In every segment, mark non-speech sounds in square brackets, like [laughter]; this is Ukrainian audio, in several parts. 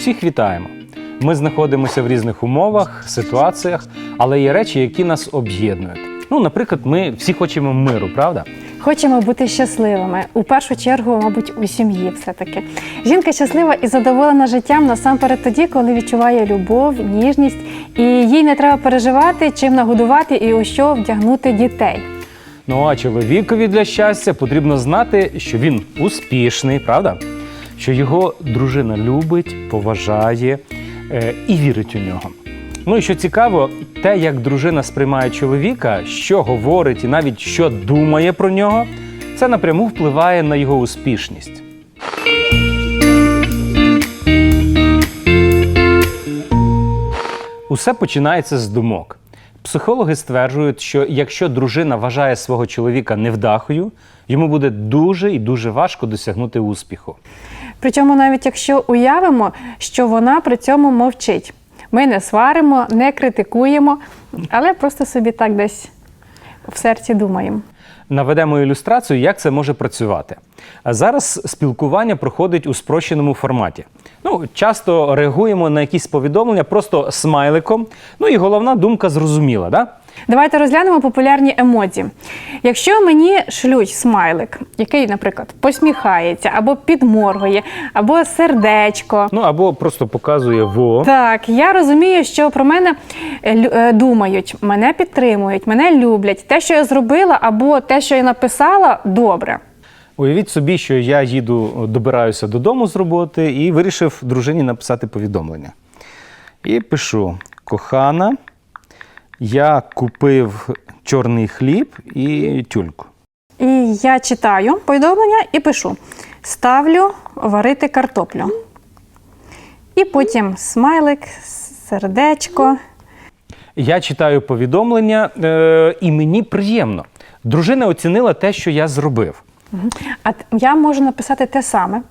Усіх вітаємо. Ми знаходимося в різних умовах, ситуаціях, але є речі, які нас об'єднують. Ну, наприклад, ми всі хочемо миру, правда? Хочемо бути щасливими. У першу чергу, мабуть, у сім'ї все-таки. Жінка щаслива і задоволена життям насамперед тоді, коли відчуває любов, ніжність, і їй не треба переживати, чим нагодувати і у що вдягнути дітей. Ну а чоловікові для щастя потрібно знати, що він успішний, правда? Що його дружина любить, поважає е, і вірить у нього. Ну і що цікаво, те, як дружина сприймає чоловіка, що говорить і навіть що думає про нього, це напряму впливає на його успішність. Усе починається з думок. Психологи стверджують, що якщо дружина вважає свого чоловіка невдахою, йому буде дуже і дуже важко досягнути успіху. Причому, навіть якщо уявимо, що вона при цьому мовчить. Ми не сваримо, не критикуємо, але просто собі так десь в серці думаємо. Наведемо ілюстрацію, як це може працювати. Зараз спілкування проходить у спрощеному форматі. Ну, часто реагуємо на якісь повідомлення просто смайликом. Ну і головна думка зрозуміла, да? Давайте розглянемо популярні емодзі. Якщо мені шлють смайлик, який, наприклад, посміхається, або підморгує, або сердечко. Ну або просто показує во. Так, я розумію, що про мене е, е, думають, мене підтримують, мене люблять. Те, що я зробила, або те, що я написала, добре. Уявіть собі, що я їду, добираюся додому з роботи і вирішив дружині написати повідомлення. І пишу: кохана, я купив чорний хліб і тюльку. І я читаю повідомлення і пишу: ставлю варити картоплю. І потім смайлик, сердечко. Я читаю повідомлення, е, і мені приємно. Дружина оцінила те, що я зробив. А т- я можу написати те саме.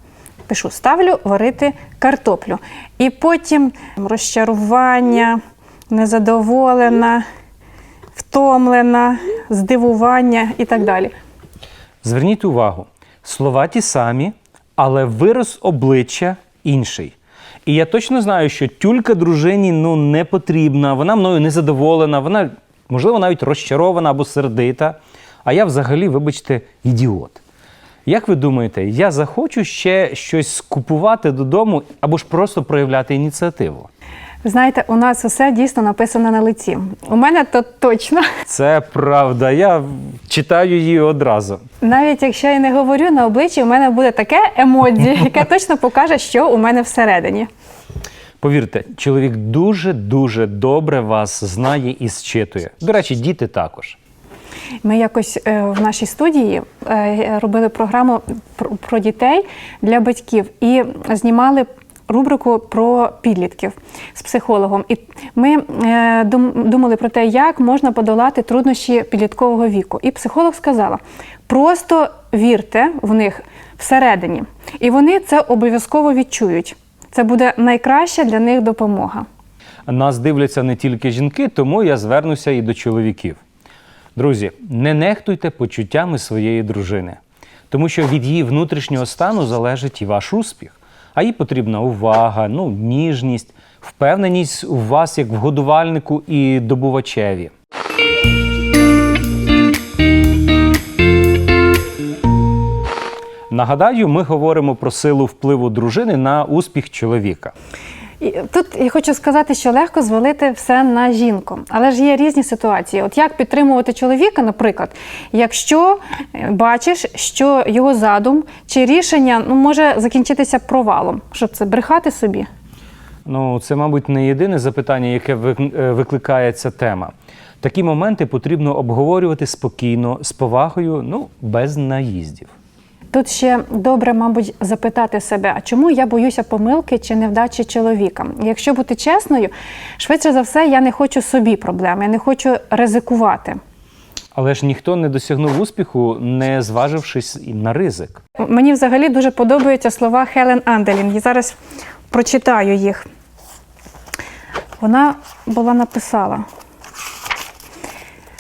Пишу: ставлю варити картоплю. І потім розчарування, незадоволена, втомлена, здивування і так далі. Зверніть увагу, слова ті самі, але вираз обличчя інший. І я точно знаю, що тюлька дружині ну, не потрібна, вона мною не задоволена, вона, можливо, навіть розчарована або сердита. А я взагалі, вибачте, ідіот. Як ви думаєте, я захочу ще щось купувати додому або ж просто проявляти ініціативу? Ви знаєте, у нас усе дійсно написано на лиці. У мене то точно. Це правда, я читаю її одразу. Навіть якщо я не говорю на обличчі, у мене буде таке емодзі, [laughs] яке точно покаже, що у мене всередині. Повірте, чоловік дуже-дуже добре вас знає і зчитує. До речі, діти також. Ми якось е, в нашій студії е, робили програму про, дітей для батьків і знімали рубрику про підлітків з психологом. І ми е, думали про те, як можна подолати труднощі підліткового віку. І психолог сказала: просто вірте в них всередині, і вони це обов'язково відчують. Це буде найкраща для них допомога. Нас дивляться не тільки жінки, тому я звернуся і до чоловіків. Друзі, не нехтуйте почуттями своєї дружини, тому що від її внутрішнього стану залежить і ваш успіх. А їй потрібна увага, ну, ніжність, впевненість у вас як в годувальнику і добувачеві. Нагадаю, ми говоримо про силу впливу дружини на успіх чоловіка. Тут я хочу сказати, що легко звалити все на жінку, але ж є різні ситуації. От як підтримувати чоловіка, наприклад, якщо е, бачиш, що його задум чи рішення ну, може закінчитися провалом, щоб це брехати собі. Ну, це, мабуть, не єдине запитання, яке е, викликає ця тема. Такі моменти потрібно обговорювати спокійно, з повагою, ну, без наїздів. Тут ще добре, мабуть, запитати себе, а чому я боюся помилки чи невдачі чоловіка? Якщо бути чесною, швидше за все, я не хочу собі проблем, я не хочу ризикувати. Але ж ніхто не досягнув успіху, не зважившись на ризик. Мені взагалі дуже подобаються слова Хелен Анделін. Я зараз прочитаю їх. Вона була написала: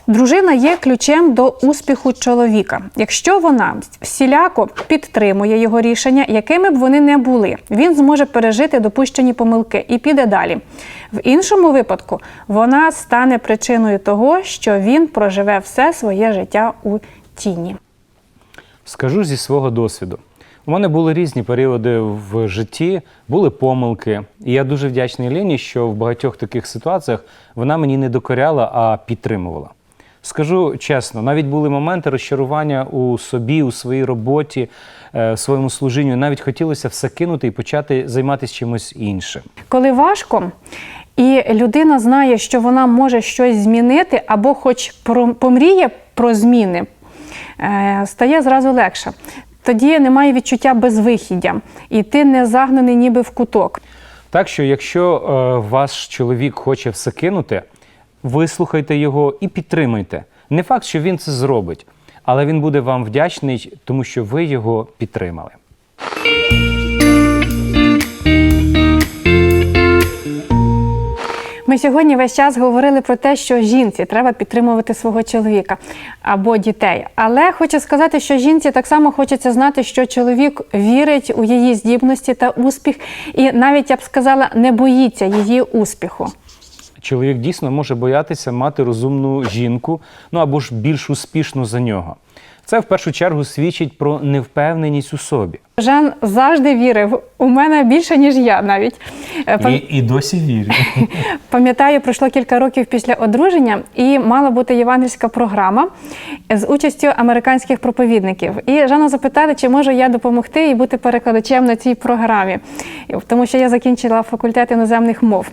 Дружина є ключем до успіху чоловіка. Якщо вона всіляко підтримує його рішення, якими б вони не були, він зможе пережити допущені помилки і піде далі. В іншому випадку вона стане причиною того, що він проживе все своє життя у тіні. Скажу зі свого досвіду. У мене були різні періоди в житті, були помилки. І я дуже вдячний Лені, що в багатьох таких ситуаціях вона мені не докоряла, а підтримувала. Скажу чесно, навіть були моменти розчарування у собі, у своїй роботі, е, в своєму служінні. Навіть хотілося все кинути і почати займатися чимось іншим. Коли важко, і людина знає, що вона може щось змінити, або хоч про- помріє про зміни, е, стає зразу легше. Тоді немає відчуття безвихіддя, і ти не загнаний ніби в куток. Так що, якщо е, ваш чоловік хоче все кинути, вислухайте його і підтримайте. Не факт, що він це зробить, але він буде вам вдячний, тому що ви його підтримали. Ми сьогодні весь час говорили про те, що жінці треба підтримувати свого чоловіка або дітей. Але хочу сказати, що жінці так само хочеться знати, що чоловік вірить у її здібності та успіх, і навіть я б сказала, не боїться її успіху. Чоловік дійсно може боятися мати розумну жінку, ну або ж більш успішну за нього. Це в першу чергу свідчить про невпевненість у собі. Жан завжди вірив у мене більше, ніж я навіть. Е, пам- і досі вірю. [laughs] Пам'ятаю, пройшло кілька років після одруження, і мала бути євангельська програма з участю американських проповідників. І Жанна запитали, чи можу я допомогти і бути перекладачем на цій програмі, тому що я закінчила факультет іноземних мов.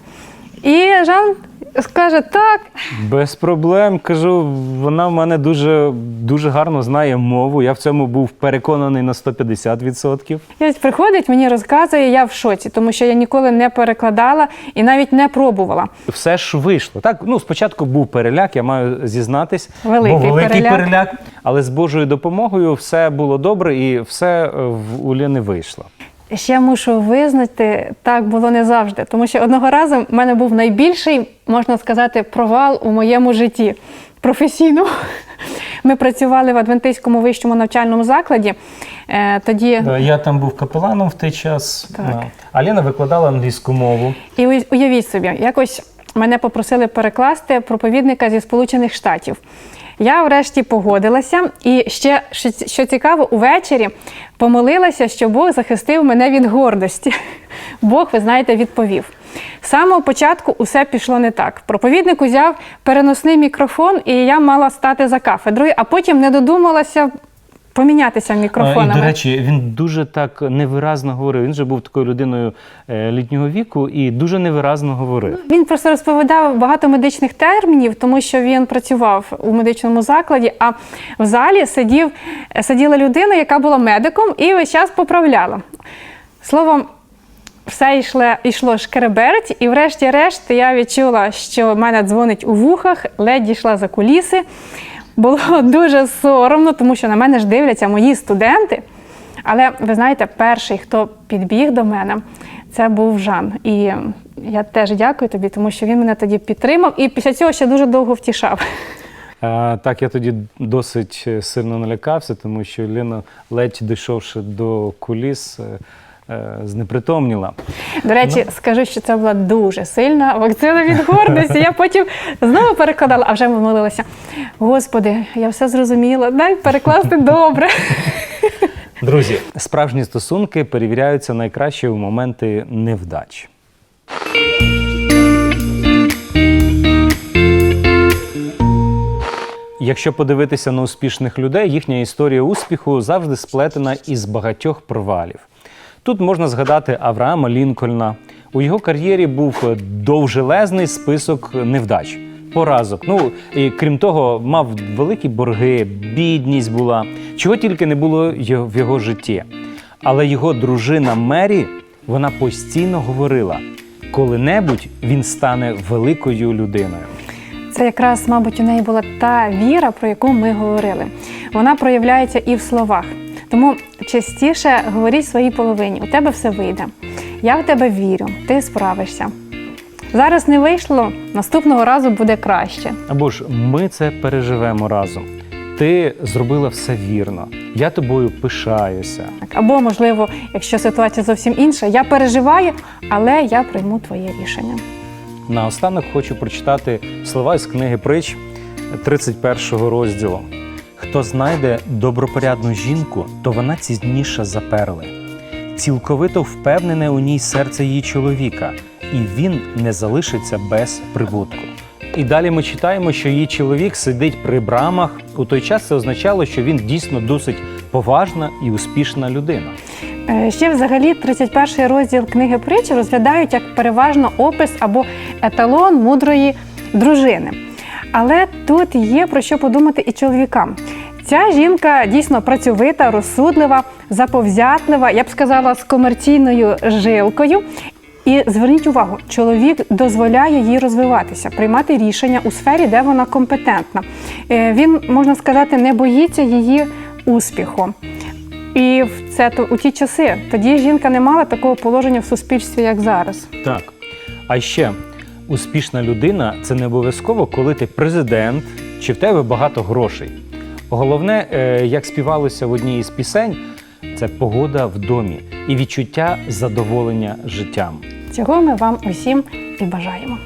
І Жан скаже так. Без проблем кажу, вона в мене дуже, дуже гарно знає мову. Я в цьому був переконаний на 150%. І ось приходить, мені розказує, я в шоці, тому що я ніколи не перекладала і навіть не пробувала. Все ж вийшло. Так, ну спочатку був переляк, я маю зізнатись. Великий бо великий переляк. переляк. Але з Божою допомогою все було добре і все в Уліни вийшло. Ще мушу визнати, так було не завжди, тому що одного разу в мене був найбільший, можна сказати, провал у моєму житті професійно. Ми працювали в Адвентистському вищому навчальному закладі. Е, Тоді Я там був капеланом в той час. Так. А Лена викладала англійську мову. І уявіть собі, якось мене попросили перекласти проповідника зі Сполучених Штатів. Я врешті погодилася, і ще що, цікаво, увечері помолилася, що Бог захистив мене від гордості. [laughs] Бог, ви знаєте, відповів. З самого початку усе пішло не так. Проповідник узяв переносний мікрофон, і я мала стати за кафедрою, а потім не додумалася помінятися мікрофонами. І, до речі, він дуже так невиразно говорив. Він же був такою людиною е, літнього віку і дуже невиразно говорив. Він просто розповідав багато медичних термінів, тому що він працював у медичному закладі. А в залі сидів, сиділа людина, яка була медиком, і весь час поправляла. Словом, все йшло, йшло шкереберть, і врешті-решт я відчула, що в мене дзвонить у вухах, ледь дійшла за куліси. Було [laughs] дуже соромно, тому що на мене ж дивляться мої студенти. Але ви знаєте, перший, хто підбіг до мене, це був Жан. І я теж дякую тобі, тому що він мене тоді підтримав і після цього ще дуже довго втішав. А, так, я тоді досить е, сильно налякався, тому що Лена, ледь дійшовши до куліс, е, знепритомніла. До речі, скажу, що це була дуже сильна вакцина від гордості. Я потім знову перекладала, а вже молилася. Господи, я все зрозуміла, дай перекласти добре. Друзі, справжні стосунки перевіряються найкраще у моменти невдач. Якщо подивитися на успішних людей, їхня історія успіху завжди сплетена із багатьох провалів. Тут можна згадати Авраама Лінкольна. У його кар'єрі був довжелезний список невдач, поразок. Ну і крім того, мав великі борги, бідність була, чого тільки не було в його житті. Але його дружина Мері вона постійно говорила: коли-небудь він стане великою людиною. Це якраз, мабуть, у неї була та віра, про яку ми говорили. Вона проявляється і в словах. Тому частіше говоріть своїй половині: у тебе все вийде. Я в тебе вірю, ти справишся. Зараз не вийшло, наступного разу буде краще. Або ж ми це переживемо разом. Ти зробила все вірно. Я тобою пишаюся. Або, можливо, якщо ситуація зовсім інша, я переживаю, але я прийму твоє рішення. Наостанок хочу прочитати слова із книги притч 31 розділу. Хто знайде добропорядну жінку, то вона цінніша за перли. Цілковито впевнене у ній серце її чоловіка, і він не залишиться без прибутку. І далі ми читаємо, що її чоловік сидить при брамах. У той час це означало, що він дійсно досить поважна і успішна людина. Е, Ще взагалі 31 розділ книги притч розглядають як переважно опис або еталон мудрої дружини. Але тут є про що подумати і чоловікам. Ця жінка дійсно працьовита, розсудлива, заповзятлива, я б сказала, з комерційною жилкою. І зверніть увагу, чоловік дозволяє їй розвиватися, приймати рішення у сфері, де вона компетентна. Е, Він, можна сказати, не боїться її успіху. І це то у ті часи тоді жінка не мала такого положення в суспільстві, як зараз. Так. А ще успішна людина це не обов'язково, коли ти президент чи в тебе багато грошей. Головне, е, як співалося в одній із пісень, це погода в домі і відчуття задоволення життям. Цього ми вам усім і бажаємо.